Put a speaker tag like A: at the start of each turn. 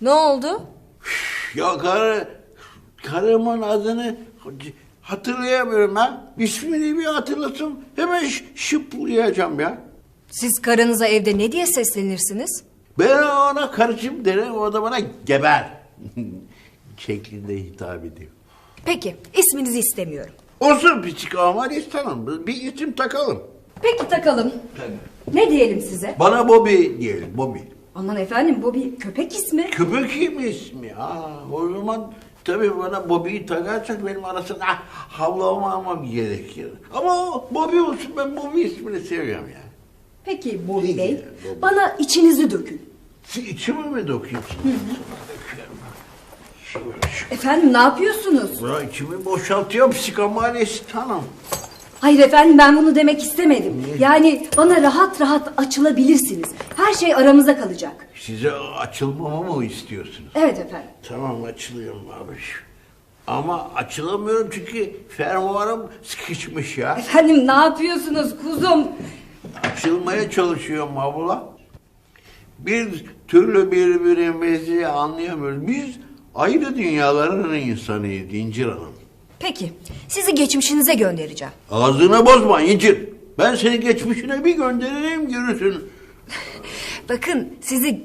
A: Ne oldu?
B: Ya karı, karımın adını hatırlayamıyorum ha. İsmini bir hatırlasın hemen şıplayacağım ya.
A: Siz karınıza evde ne diye seslenirsiniz?
B: Ben ona karıcığım derim o da bana geber şeklinde hitap ediyor.
A: Peki isminizi istemiyorum.
B: Olsun psikoanalist hanım bir isim takalım.
A: Peki takalım. Ne diyelim size?
B: Bana Bobby diyelim Bobby.
A: Aman efendim bu bir köpek ismi.
B: Köpek mi ismi? Ha, o zaman tabii bana Bobby'yi takarsak benim arasında havlamamam gerekir. Ama o Bobby olsun ben Bobby ismini seviyorum ya.
A: Peki Bobby
B: İyi
A: Bey
B: ya, Bobby.
A: bana içinizi dökün.
B: Siz içime mi dokuyorsun?
A: Efendim ne yapıyorsunuz?
B: Buna içimi boşaltıyorum psikoanalist hanım.
A: Hayır efendim ben bunu demek istemedim. Yani bana rahat rahat açılabilirsiniz. Her şey aramızda kalacak.
B: Size açılmamı mı istiyorsunuz?
A: Evet efendim.
B: Tamam açılıyorum abi. Ama açılamıyorum çünkü fermuarım sıkışmış ya.
A: Efendim ne yapıyorsunuz kuzum?
B: Açılmaya çalışıyorum abla. Bir türlü birbirimizi anlayamıyoruz. Biz ayrı dünyaların insanıyız İncir Hanım.
A: Peki sizi geçmişinize göndereceğim.
B: Ağzını bozma İncir. Ben seni geçmişine bir gönderirim görürsün.
A: Bakın sizi